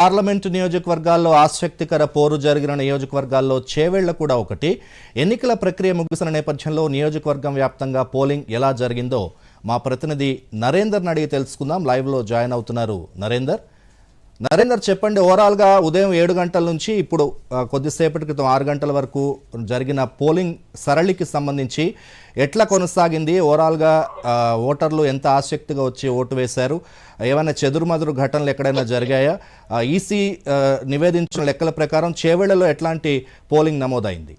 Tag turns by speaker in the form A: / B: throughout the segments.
A: Parliament నియోజకవర్గాల్లో ఆసక్తికర పోరు జరిగిన నియోజకవర్గాల్లో చేవేళ్ళ కూడా ఒకటి. ఎన్నికల ప్రక్రియ ముగిసిన నేపథ్యంలో నియోజకవర్గం వ్యాప్తంగా పోలింగ్ ఎలా జరిగిందో మా ప్రతినిధి నరేందర్ని అడిగి తెలుసుకుందాం. లైవ్లో జాయిన్ అవుతున్నారు నరేందర్. నరేందర్ చెప్పండి ఓవరాల్గా ఉదయం ఏడు గంటల నుంచి ఇప్పుడు కొద్దిసేపటి క్రితం ఆరు గంటల వరకు జరిగిన పోలింగ్ సరళికి సంబంధించి ఎట్లా కొనసాగింది? ఓవరాల్గా ఓటర్లు ఎంత ఆసక్తిగా వచ్చి ఓటు వేశారు? ఏమైనా చెదురుమదురు ఘటనలు ఎక్కడైనా జరిగాయా? ఈసీ నివేదించిన లెక్కల ప్రకారం చేవేళ్ళలో ఎట్లాంటి పోలింగ్ నమోదైంది?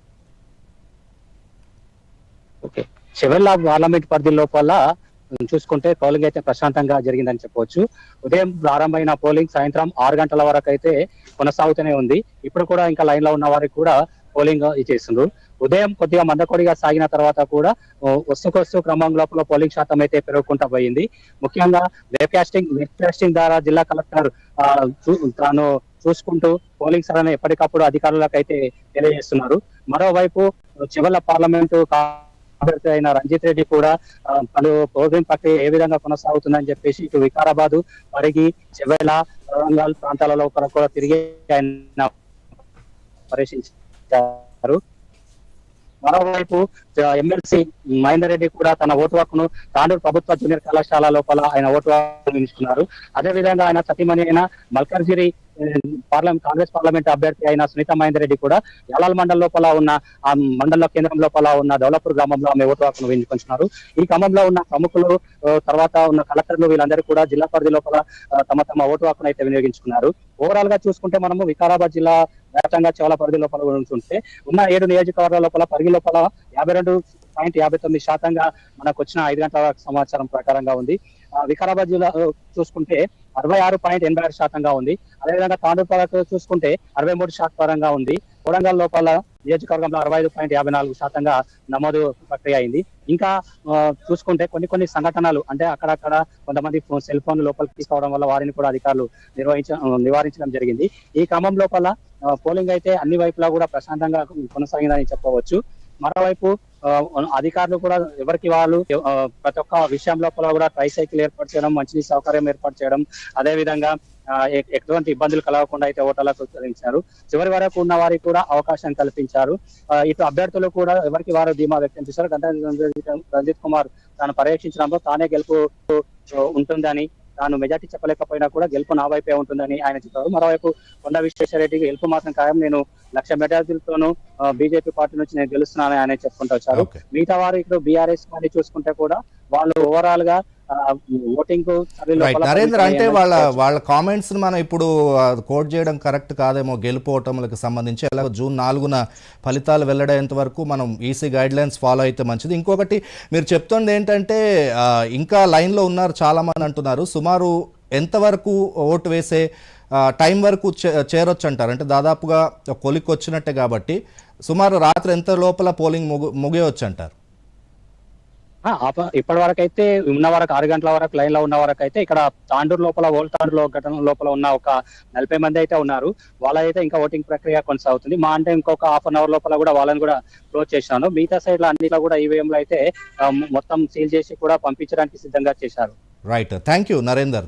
B: ఓకే. చివరిలా పార్లమెంట్ పరిధి లోపల చూసుకుంటే పోలింగ్ అయితే ప్రశాంతంగా జరిగిందని చెప్పవచ్చు. ఉదయం ప్రారంభమైన పోలింగ్ సాయంత్రం ఆరు గంటల వరకు అయితే కొనసాగుతూనే ఉంది. ఇప్పుడు కూడా ఇంకా లైన్లో ఉన్న వారికి కూడా పోలింగ్ చేస్తుండ్రు. ఉదయం కొద్దిగా మందకొడిగా సాగిన తర్వాత కూడా వస్తుకొస్తు క్రమం లోపల పోలింగ్ శాతం అయితే పెరుగుకుంటా పోయింది. ముఖ్యంగా వెబ్ కాస్టింగ్ వెబ్ కాస్టింగ్ ద్వారా జిల్లా కలెక్టర్ తాను చూసుకుంటూ పోలింగ్ సరైన ఎప్పటికప్పుడు అధికారులకు అయితే తెలియజేస్తున్నారు. మరోవైపు చివరి పార్లమెంటు అభ్యర్థి అయిన రంజిత్ రెడ్డి కూడా పలు పోలింగ్ ప్రక్రియ ఏ విధంగా కొనసాగుతుందని చెప్పేసి ఇటు వికారాబాదు పరిగి చెవెల వరంగల్ ప్రాంతాల లోపల కూడా తిరిగి ఆయన పర్యటించారు మరోవైపు ఎమ్మెల్సీ మహేందర్ రెడ్డి కూడా తన ఓటు హక్కును తాండూరు ప్రభుత్వ జూనియర్ కళాశాల లోపల ఆయన ఓటు హక్కు అదే విధంగా ఆయన సతీమణి అయిన మల్కర్గిరి పార్లమెంట్ కాంగ్రెస్ పార్లమెంట్ అభ్యర్థి అయిన సునీత మహేందర్ రెడ్డి కూడా యాలాల్ మండల్ లోపల ఉన్న ఆ మండల కేంద్రం లోపల ఉన్న దౌలపూర్ గ్రామంలో ఆమె ఓటు హక్కును వినియోగించుకున్నారు ఈ క్రమంలో ఉన్న ప్రముఖులు తర్వాత ఉన్న కలెక్టర్లు వీళ్ళందరూ కూడా జిల్లా పరిధి లోపల తమ తమ ఓటు హక్కును అయితే వినియోగించుకున్నారు. ఓవరాల్గా చూసుకుంటే మనము వికారాబాద్ జిల్లా వ్యాప్తంగా చాలా పరిధి లోపల ఉంటుంటే ఉన్న ఏడు నియోజకవర్గాల లోపల పరిధి లోపల యాభై రెండు పాయింట్ యాభై తొమ్మిది శాతంగా మనకు వచ్చిన ఐదు గంటల సమాచారం ప్రకారంగా ఉంది. ఆ, వికారాబాద్ జిల్లా చూసుకుంటే అరవై ఆరు పాయింట్ ఎనభై ఆరు శాతంగా ఉంది. అదేవిధంగా తాండూరు చూసుకుంటే అరవై మూడు శాతంగా ఉంది. కొడంగల్ లోపల నియోజకవర్గంలో అరవై ఐదు పాయింట్ యాభై నాలుగు శాతంగా నమోదు ప్రక్రియ అయింది. ఇంకా చూసుకుంటే కొన్ని కొన్ని సంఘటనలు అంటే అక్కడక్కడ కొంతమంది ఫోన్ సెల్ ఫోన్ లోపలికి తీసుకోవడం వల్ల వారిని కూడా అధికారులు నిర్వహించ నివారించడం జరిగింది. ఈ క్రమం లోపల పోలింగ్ అయితే అన్ని వైపులా కూడా ప్రశాంతంగా కొనసాగిందని చెప్పవచ్చు. మరోవైపు అధికారులు కూడా ఎవరికి వాళ్ళు ప్రతి ఒక్క విషయం లోపల కూడా ట్రైసైకిల్ ఏర్పాటు చేయడం మంచినీటి సౌకర్యం ఏర్పాటు చేయడం అదే విధంగా ఎటువంటి ఇబ్బందులు కలగకుండా అయితే ఓటర్లకు విస్తరించారు చివరి వరకు ఉన్న వారికి కూడా అవకాశం కల్పించారు. ఇటు అభ్యర్థులు కూడా ఎవరికి వారు ధీమా వ్యక్తం చేశారు గంటా రంజిత్- కుమార్ తాను పర్యవేక్షించడంలో తానే గెలుపు ఉంటుందని తాను మెజార్టీ చెప్పలేకపోయినా కూడా గెలుపు నా వైపే ఉంటుందని ఆయన చెప్పారు. మరోవైపు కొండ విశ్వేశ్వరరెడ్డి గెలుపు మాత్రం ఖాయం. నేను లక్ష మెజార్టీలతోనూ బీజేపీ పార్టీ నుంచి నేను గెలుస్తున్నానని ఆయన చెప్పుకుంటూ వచ్చారు మిగతా వారు ఇప్పుడు బీఆర్ఎస్ కానీ చూసుకుంటే కూడా వాళ్ళు ఓవరాల్గా ఓటింగ్
A: నరేంద్ర అంటే వాళ్ళ వాళ్ళ కామెంట్స్ మనం ఇప్పుడు కోట్ చేయడం కరెక్ట్ కాదేమో గెలుపు ఓటములకు సంబంధించి ఎలాగో జూన్ నాలుగున ఫలితాలు వెల్లడేంత వరకు మనం ఈసీ గైడ్ లైన్స్ ఫాలో అయితే మంచిది. ఇంకొకటి మీరు చెప్తుంది ఏంటంటే ఇంకా లైన్లో ఉన్నారు చాలా మంది అంటున్నారు. సుమారు ఎంతవరకు ఓటు వేసే టైం వరకు చే- చేరొచ్చు అంటారు అంటే దాదాపుగా కొలికి వచ్చినట్టే కాబట్టి సుమారు రాత్రి ఎంత లోపల పోలింగ్ ముగు ముగియవచ్చు అంటారు
B: ఇప్పటి వరకు అయితే ఉన్న వరకు ఆరు గంటల వరకు లైన్లో ఉన్న వరకు అయితే ఇక్కడ తాండూరు లోపల ఓల్డ్ తాండూరు ఘటన లోపల ఉన్న ఒక నలభై మంది అయితే ఉన్నారు. వాళ్ళైతే ఇంకా ఓటింగ్ ప్రక్రియ కొనసాగుతుంది. మా అంటే ఇంకొక హాఫ్ అన్ అవర్ లోపల కూడా వాళ్ళని కూడా క్లోజ్ చేశాను. మిగతా సైడ్లో అన్నిట్లో కూడా ఈవీఎం లో అయితే మొత్తం సీల్ చేసి కూడా పంపించడానికి సిద్ధంగా చేశారు.
A: Right thank you Narender